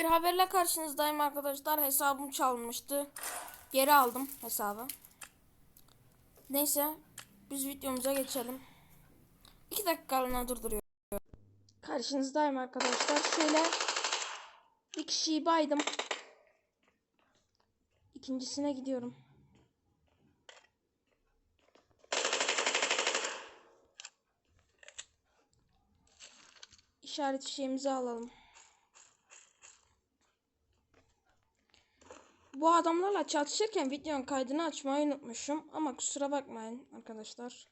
bir haberle karşınızdayım arkadaşlar. Hesabım çalınmıştı. Geri aldım hesabı. Neyse biz videomuza geçelim. 2 dakikalığına durduruyor. Karşınızdayım arkadaşlar. Şöyle bir kişiyi baydım. İkincisine gidiyorum. İşaret fişeğimizi alalım. Bu adamlarla çatışırken videonun kaydını açmayı unutmuşum ama kusura bakmayın arkadaşlar.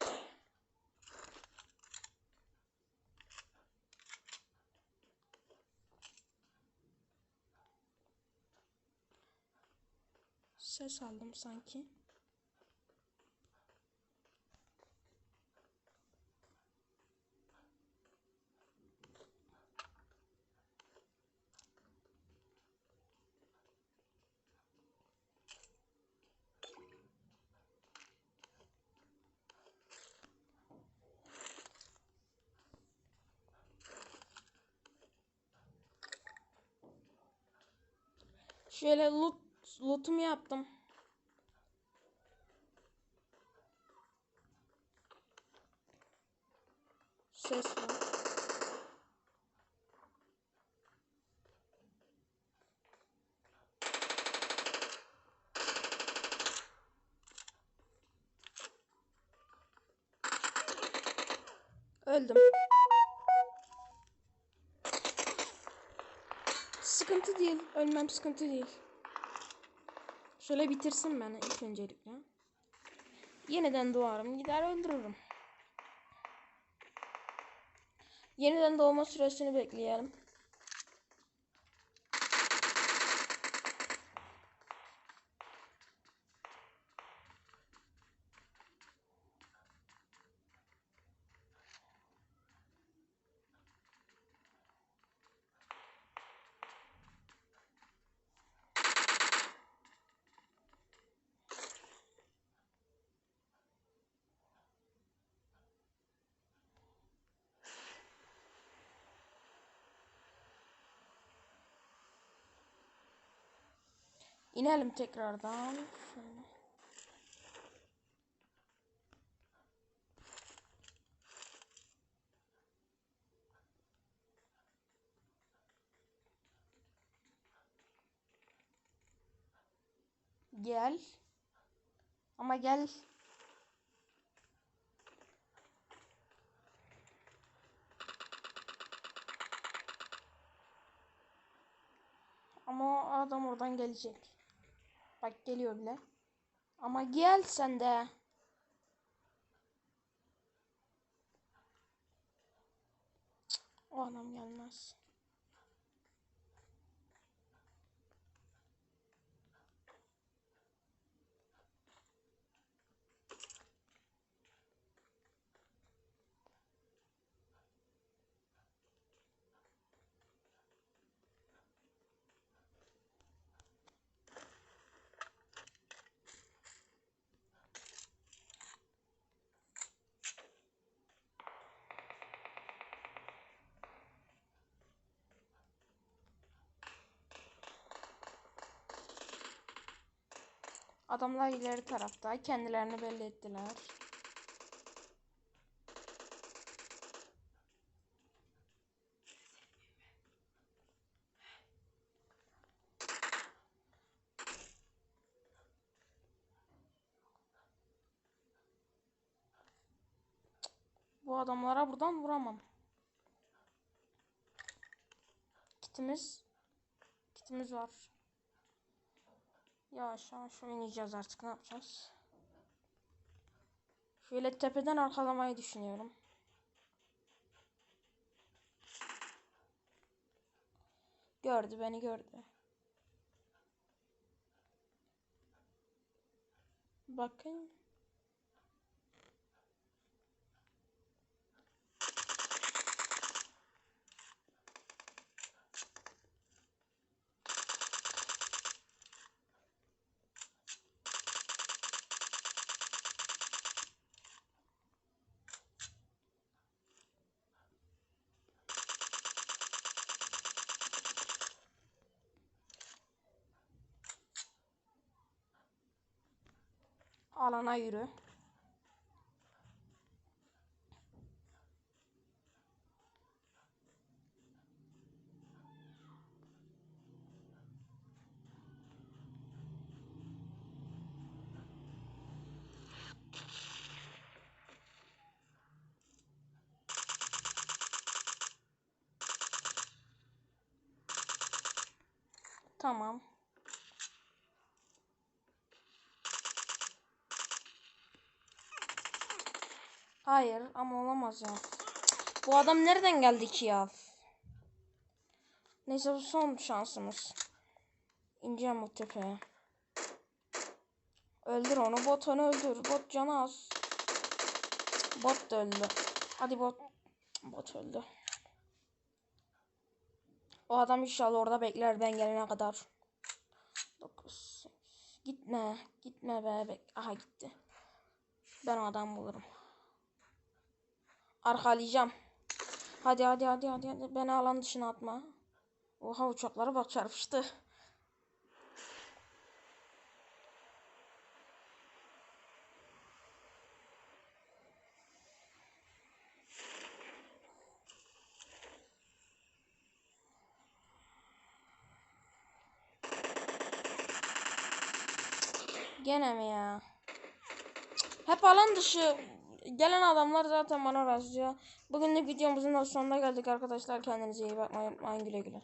Ses aldım sanki. Şöyle loot lootumu yaptım. Ses var. Öldüm. Sıkıntı değil. Ölmem sıkıntı değil. Şöyle bitirsin beni ilk öncelikle. Yeniden doğarım. Gider öldürürüm. Yeniden doğma süresini bekleyelim. İnelim tekrardan. Şöyle. Gel. Ama gel. Ama adam oradan gelecek. Bak geliyor bile. Ama gel sen de. O adam gelmez. Adamlar ileri tarafta. Kendilerini belli ettiler. Bu adamlara buradan vuramam. Kitimiz kitimiz var. Yavaş yavaş oynayacağız artık ne yapacağız? Şöyle tepeden arkalamayı düşünüyorum. Gördü beni gördü. Bakın. Alana yürü. Tamam. Hayır ama olamaz ya. Bu adam nereden geldi ki ya? Neyse bu son şansımız. İneceğim o tepeye. Öldür onu. Bot onu öldür. Bot canı az. Bot da öldü. Hadi bot. Bot öldü. O adam inşallah orada bekler ben gelene kadar. 9. Gitme. Gitme be. Aha gitti. Ben adam bulurum. Arkalayacağım. Hadi hadi hadi hadi. hadi. Beni alan dışına atma. Oha uçaklara bak çarpıştı. Gene mi ya? Hep alan dışı gelen adamlar zaten bana rastlıyor. Bugünlük videomuzun da sonuna geldik arkadaşlar. Kendinize iyi bakmayı unutmayın. Güle güle.